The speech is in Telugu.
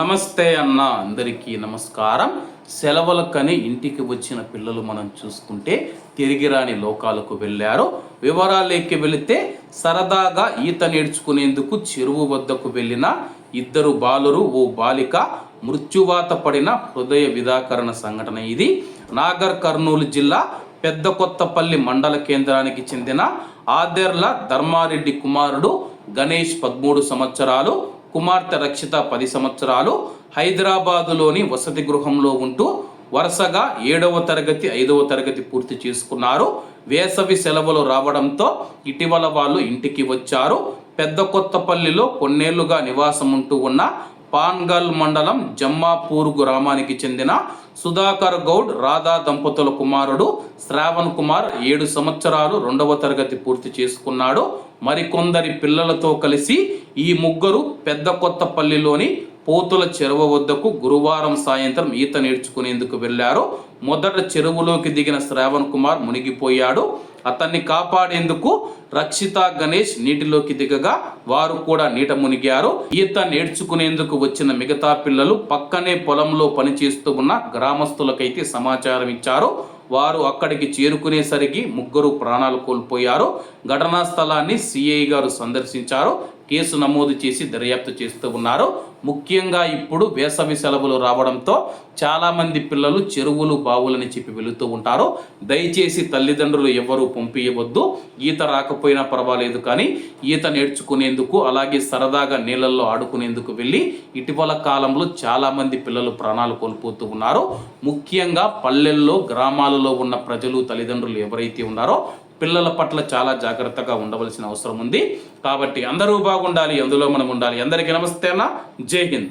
నమస్తే అన్న అందరికీ నమస్కారం. సెలవులకని ఇంటికి వచ్చిన పిల్లలు మనం చూసుకుంటే తిరిగి రాని లోకాలకు వెళ్ళారు. వివరాలేకి వెళితే సరదాగా ఈత నేర్చుకునేందుకు చెరువు వద్దకు వెళ్ళిన ఇద్దరు బాలురు ఓ బాలిక మృత్యువాత పడిన హృదయ విదాకరణ సంఘటన ఇది. నాగర్ కర్నూలు జిల్లా పెద్ద కొత్తపల్లి మండల కేంద్రానికి చెందిన ఆదెర్ల ధర్మారెడ్డి కుమారుడు గణేష్ పదమూడు సంవత్సరాలు కుమార్తె రక్షిత పది సంవత్సరాలు హైదరాబాదులోని వసతి గృహంలో ఉంటూ వరుసగా ఏడవ తరగతి ఐదవ తరగతి పూర్తి చేసుకున్నారు. వేసవి సెలవులు రావడంతో ఇటీవల వాళ్ళు ఇంటికి వచ్చారు. పెద్ద కొత్తపల్లిలో కొన్నేళ్ళుగా నివాసం ఉంటూ ఉన్న పాన్గల్ మండలం జమ్మాపూర్ గ్రామానికి చెందిన సుధాకర్ గౌడ్ రాధా దంపతుల కుమారుడు శ్రావణ్ కుమార్ ఏడు సంవత్సరాలు రెండవ తరగతి పూర్తి చేసుకున్నాడు. మరికొందరి పిల్లలతో కలిసి ఈ ముగ్గురు పెద్ద కొత్తపల్లిలోని పోతుల చెరువు వద్దకు గురువారం సాయంత్రం ఈత నేర్చుకునేందుకు వెళ్ళారు మొదట చెరువులోకి దిగిన శ్రావణ్ కుమార్ మునిగిపోయాడు. అతన్ని కాపాడేందుకు రక్షిత గణేష్ నీటిలోకి దిగగా వారు కూడా నీట మునిగారు. ఈత నేర్చుకునేందుకు వచ్చిన మిగతా పిల్లలు పక్కనే పొలంలో పనిచేస్తూ ఉన్న గ్రామస్తులకైతే సమాచారం ఇచ్చారు. వారు అక్కడికి చేరుకునేసరికి ముగ్గురు ప్రాణాలు కోల్పోయారు. ఘటనా స్థలాన్ని సిఐ గారు సందర్శించారు. కేసు నమోదు చేసి దర్యాప్తు చేస్తూ ఉన్నారు. ముఖ్యంగా ఇప్పుడు వేసవి సెలవులు రావడంతో చాలామంది పిల్లలు చెరువులు బావులని చెప్పి వెళుతూ ఉంటారు. దయచేసి తల్లిదండ్రులు ఎవరు పంపించవద్దు ఈత రాకపోయినా పర్వాలేదు కానీ ఈత నేర్చుకునేందుకు అలాగే సరదాగా నీళ్ళల్లో ఆడుకునేందుకు వెళ్ళి ఇటీవల కాలంలో చాలామంది పిల్లలు ప్రాణాలు కోల్పోతూ ఉన్నారు. ముఖ్యంగా పల్లెల్లో గ్రామాలలో ఉన్న ప్రజలు తల్లిదండ్రులు ఎవరైతే ఉన్నారో పిల్లల పట్ల చాలా జాగ్రత్తగా ఉండవలసిన అవసరం ఉంది. కాబట్టి అందరూ బాగుండాలి అందులో మనం ఉండాలి. అందరికీ నమస్తే అన్న. జై హింద్.